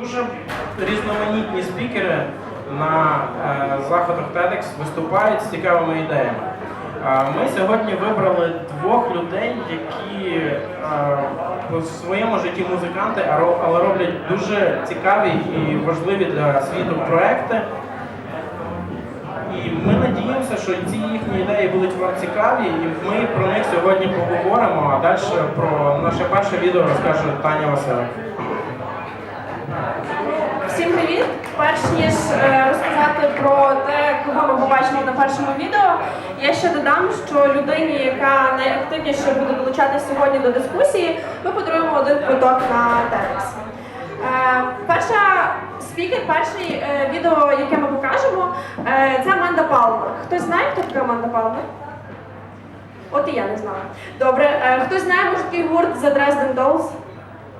Дуже різноманітні спікери на е, заходах TEDx виступають з цікавими ідеями. Е, Ми сьогодні вибрали двох людей, які е, по своєму житті музиканти, але роблять дуже цікаві і важливі для світу проекти. І ми надіємося, що ці їхні ідеї будуть вам цікаві, і ми про них сьогодні поговоримо. А далі про наше перше відео розкаже Таня Василик. Всім привіт! Перш ніж е, розказати про те, кого ми побачимо на першому відео, я ще додам, що людині, яка найактивніше буде долучатися сьогодні до дискусії, ми подаруємо один квиток на TEDx. Е, перша спікер, перше е, відео, яке ми покажемо, це Аманда Палмер. Хтось знає, хто така Аманда Палмер? От і я не знаю. Добре, хтось знає, може гурт The Dresden Dolls?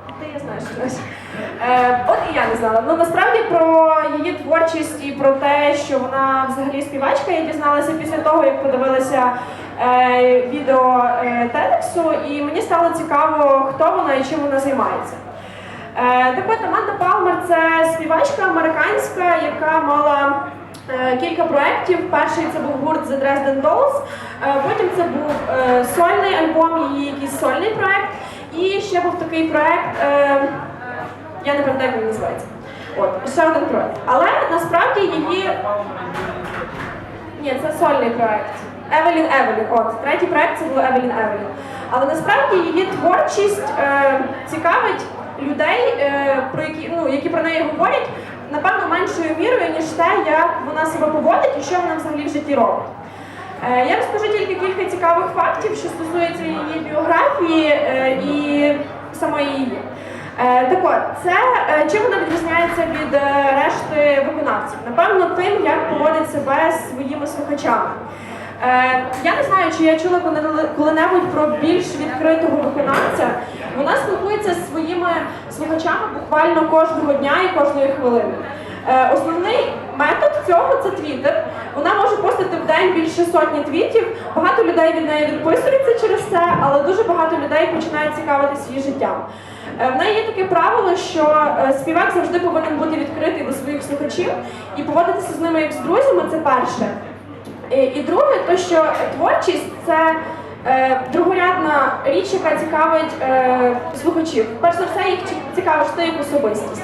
Ти я знаю щось. Е, от і я не знала. Ну насправді про її творчість і про те, що вона взагалі співачка, я дізналася після того, як подивилася е, відео е, TEDx, і мені стало цікаво, хто вона і чим вона займається. Е, так от Аманда Палмер це співачка американська, яка мала е, кілька проєктів. Перший це був гурт The Dresden Dolls, е, потім це був е, сольний альбом, її якийсь сольний проєкт. І ще був такий проєкт, е, я не пам'ятаю, як він називається. От, ще один проєкт. Але насправді її. Ні, це сольний проєкт. Евелін Евелін. От, третій проєкт це було Евелін Евелін. Але насправді її творчість е, цікавить людей, е, про які, ну, які про неї говорять, напевно, меншою мірою, ніж те, як вона себе поводить і що вона взагалі в житті робить. Е, Я розкажу тільки кілька цікавих фактів, що стосується це е, чим вона відрізняється від е, решти виконавців? Напевно, тим, як поводить себе з своїми слухачами. Е, Я не знаю, чи я чула коли- коли-небудь про більш відкритого виконавця. Вона спілкується зі своїми слухачами буквально кожного дня і кожної хвилини. Основний метод цього це твіттер. Вона день більше сотні твітів. Багато людей від неї відписуються через це, але дуже багато людей починають цікавитися її життям. Е, В неї є таке правило, що е, співак завжди повинен бути відкритий до своїх слухачів і поводитися з ними як з друзями. Це перше. І, друге, то що творчість це е, другорядна річ, яка цікавить е, слухачів. Перш за все, їх ці- цікавиш ти як особистість.